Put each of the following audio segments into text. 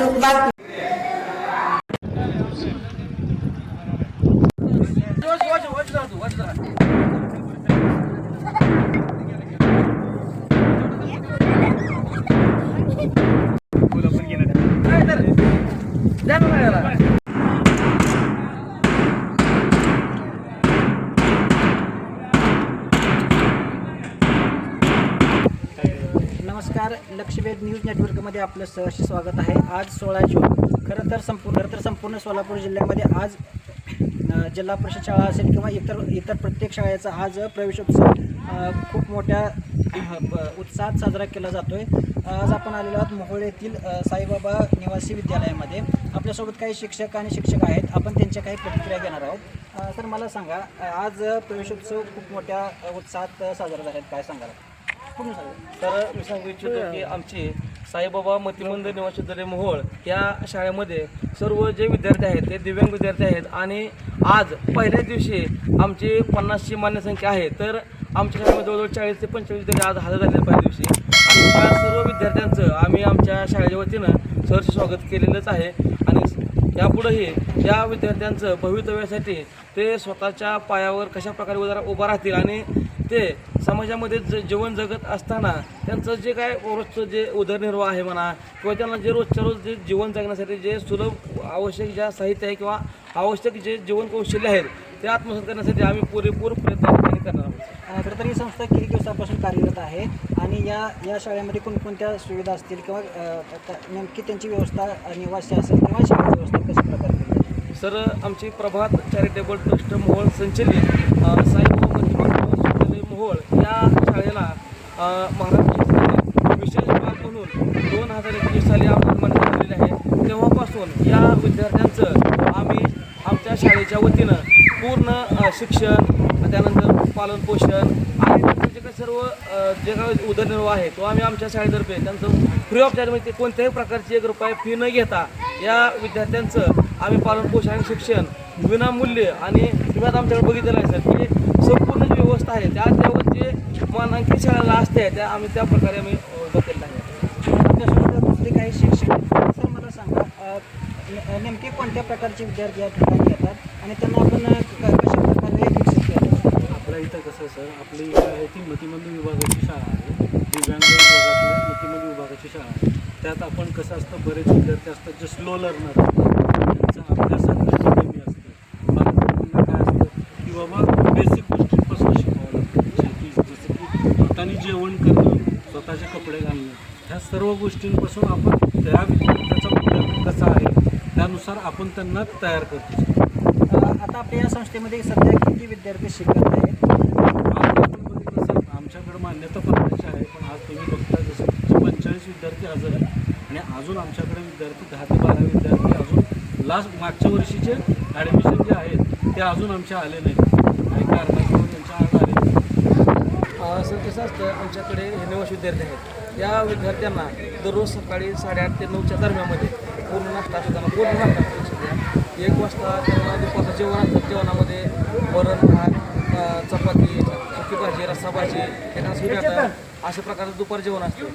बातमी नमस्कार लक्षवेध न्यूज नेटवर्कमध्ये आपलं सहर्ष स्वागत आहे. आज सोळा जून खरं तर संपूर्ण खरं तर संपूर्ण सोलापूर जिल्ह्यामध्ये आज जिल्हा परिषद शाळा असेल किंवा इतर इतर प्रत्येक शाळेचा आज प्रवेशोत्सव खूप मोठ्या ब- उत्साहात साजरा केला जातो आहे आज आपण आलेलो आहोत मोहोळ येथील साईबाबा निवासी विद्यालयामध्ये. आपल्यासोबत काही शिक्षक आणि शिक्षक आहेत. आपण त्यांच्या काही प्रतिक्रिया घेणार आहोत. सर मला सांगा आज प्रवेशोत्सव खूप मोठ्या उत्साहात साजरा झाला काय सांगाल? सांगा तर मी सांगू इच्छितो की आमची साईबाबा मतिमंद निवासी दरे मोहोळ या शाळेमध्ये सर्व जे विद्यार्थी आहेत ते दिव्यांग विद्यार्थी आहेत आणि आज पहिल्याच दिवशी आमची पन्नासची मान्य संख्या आहे. तर आमच्या शाळेमध्ये जवळजवळ चाळीस ते पंचेचाळीस विद्यार्थी आज हजर झाले पहिल्या दिवशी. आणि त्या सर्व विद्यार्थ्यांचं आम्ही आमच्या शाळेच्या वतीनं सहर्ष स्वागत केलेलंच आहे. आणि यापुढेही या विद्यार्थ्यांचं भवितव्यासाठी ते स्वतःच्या पायावर कशा प्रकारे उभा उभा राहतील आणि ते समाजामध्ये ज जीवन जगत असताना त्यांचं जे काय रोजचं जे उदरनिर्वाह आहे म्हणा किंवा त्यांना जे रोजच्या रोज जे जीवन जगण्यासाठी जे सुलभ आवश्यक ज्या साहित्य आहे किंवा आवश्यक जे जीवन कौशल्य आहेत ते आत्मसात करण्यासाठी आम्ही पुरेपूर प्रयत्न करणार आहोत अ, खरं तर ही संस्था किती दिवसापासून कार्यरत आहे आणि या या शाळेमध्ये कोणकोणत्या सुविधा असतील किंवा नेमकी त्यांची व्यवस्था निवासी असेल किंवा शाळेची व्यवस्था कशा प्रकारे सर आमची प्रभात चॅरिटेबल ट्रस्ट मोहोळ संचलित अ, साईबाबा मोहोळ या शाळेला महाराष्ट्र विशेष भाग म्हणून दोन हजार एकवीस साली आपण मान्य झालेले आहे. तेव्हापासून या विद्यार्थ्यांचं आम्ही आमच्या शाळेच्या वतीनं पूर्ण शिक्षण त्यानंतर पालनपोषण आणि त्यांचं जे काही सर्व जे काही उदरनिर्वाह आहे तो आम्ही आमच्या शाळेतर्फे त्यांचं फ्री ऑफ चार्ज म्हणजे ते कोणत्याही प्रकारची एक रुपये फी न घेता या विद्यार्थ्यांचं आम्ही पालनपोषण आणि शिक्षण विनामूल्य आणि तुम्ही आता आमच्याकडे बघितलेलं आहे सर की संपूर्ण जी व्यवस्था आहे त्या त्यावर जे मानांकित शाळेला असते त्या आम्ही त्या प्रकारे आम्ही बघितलं आहे काही शिक्षक सर मला सांगा नेमके कोणत्या प्रकारचे विद्यार्थी या ठिकाणी येतात? आणि त्यांना आपण अ, क- कशा प्रकारे विकसित केलं आपल्या इथं कसं सर आपली आहे ती मतिमंद विभागाची शाळा आहे. दिव्यांग विभागातली मतिमंद विभागाची शाळा आहे. त्यात आपण कसं असतं बरेच विद्यार्थी असतात जे स्लो लर्नर त्यांचा अभ्यासात कमी असतं. बालकांना काय असतं की बाबा बेसिक गोष्टींपासून शिकावं लागतं. शेती जसं की हाताने जेवण करणं स्वतःचे कपडे घालणं ह्या सर्व गोष्टींपासून आपण त्या विद्यार्थ्याचा विद्यार्थी कसा आहे त्यानुसार आपण त्यांना तयार करतो. आता आपल्या या संस्थेमध्ये सध्या किती विद्यार्थी शिकतात आहेत आज आपण बघितलं सर आमच्याकडे मान्यता पत्राची आहे पण आज तुम्ही बघता जसं पंचेचाळीस विद्यार्थी हजर आहेत. आणि अजून आमच्याकडे विद्यार्थी दहा ते बारा विद्यार्थी अजून लास्ट मागच्या वर्षीचे ॲडमिशन जे आहेत ते अजून आमच्या आले नाही काही कारणास्तव त्यांच्या आज आले सर कसं असतं आमच्याकडे हे निवासी विद्यार्थी आहेत. या विद्यार्थ्यांना दररोज सकाळी साडेआठ ते नऊच्या दरम्यानमध्ये पूर्ण नाश्ता असतो पूर्ण नाश्ता सध्या एक वाजता त्यांना दुपारचं जेवण असतं जेवणामध्ये भाजी एखादा सूर्य अशा प्रकारचं दुपार जेवण असते.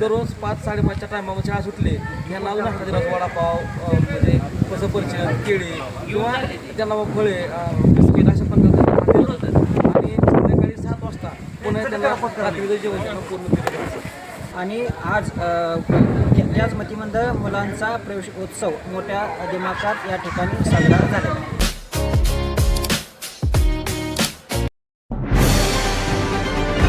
दररोज पाच साडेपाचच्या टायमामध्ये शाळा सुटली यांना अजून नाश्ता दिला. वडापाव म्हणजे सफरचंद केळी किंवा त्यांना फळे बिस्किट अशा प्रकारचं आणि संध्याकाळी सात वाजता पुन्हा त्यांना रात्रीचं जेवण त्यांना पूर्ण जातं. आणि आज याच मतिमंद मुलांचा प्रवेश उत्सव मोठ्या दिमाखात या ठिकाणी साजरा झालेला आहे.